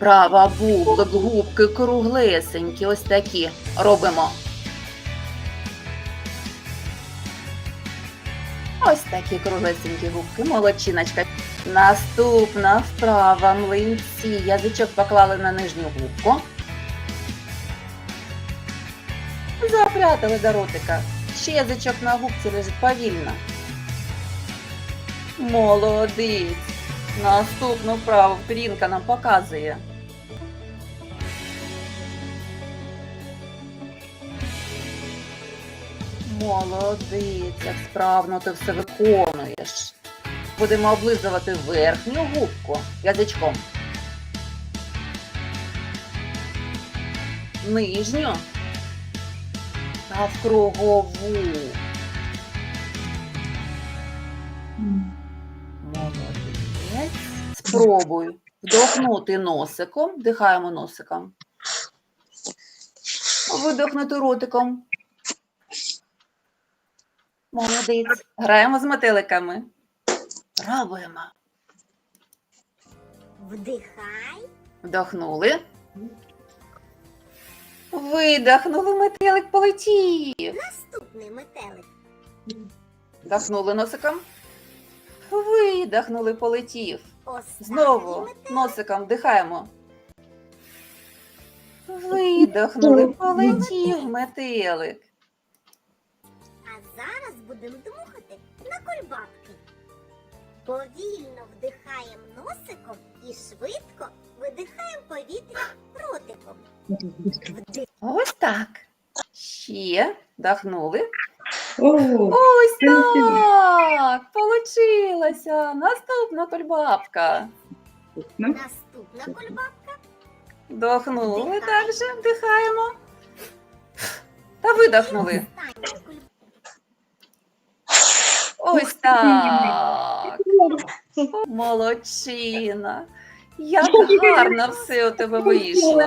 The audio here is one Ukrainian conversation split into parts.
Вправа бублик, губки круглесенькі, ось такі. Робимо. Ось такі круглесенькі губки, молодчиночка. Наступна вправа млинці. Язичок поклали на нижню губку. Запрятали до ротика. Ще язичок на губці лежить повільно. Молодець. Наступну вправу Пірінка нам показує. Молодець, як справно ти все виконуєш. Будемо облизувати верхню губку язичком. Нижню та в кругову. Молодець. Спробуй вдохнути носиком. Вдихаємо носиком. Видохнути ротиком. Молодець. Граємо з метеликами. Пробуємо. Вдихай, Вдохнули. Видохнули, метелик полетів. наступний метелик. Вдохнули носиком. Видохнули, полетів. Останній Знову метелик. носиком вдихаємо. Видохнули, полетів метелик. Зараз будемо дмухати на кульбабки. Повільно вдихаємо носиком і швидко видихаємо повітря ротиком. Вдих. Ось так. Ще вдохнули. О, Ось так! Получилося! Наступна кульбабка. ну, Наступна кульбабка. Вдохнули Вдихаємо. також, вдихаємо. Та видохнули. Остання кульбабка. Ось так. Молодчина. Як гарно все у тебе вийшло.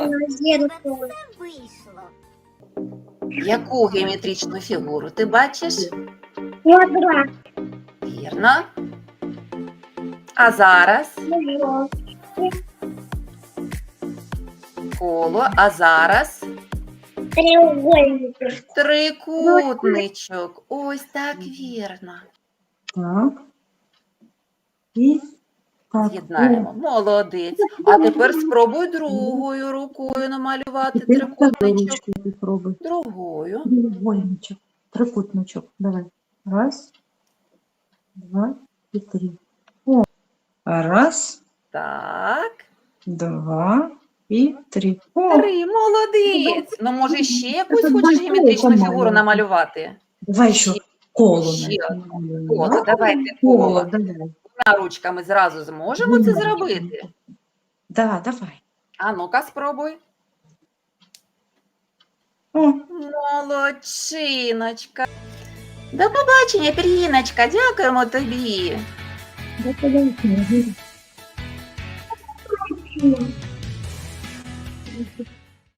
Яку геометричну фігуру ти бачиш? Квадрат. Вірно. А зараз коло, а зараз Треугольник. трикутничок. Ось так вірно. Так. І так. З'єднаємо. Молодець. А тепер спробуй другою рукою намалювати Тепер трикутничок. ручку попробуй. Другою. Треугольничок. Трикутничок. Давай. Раз, два і три. О. Раз, Так. два і три. О, Три, молодець. Ну, може, ще якусь хочеш геометричну фігуру намалювати? давай ще коло. Коло, давайте Коло, коло. давай. На ручками зразу зможемо це зробити. Да, давай. А ну-ка, спробуй. О, Молодчиночка. До побачення, Пір'їночка, дякуємо тобі. да подожди.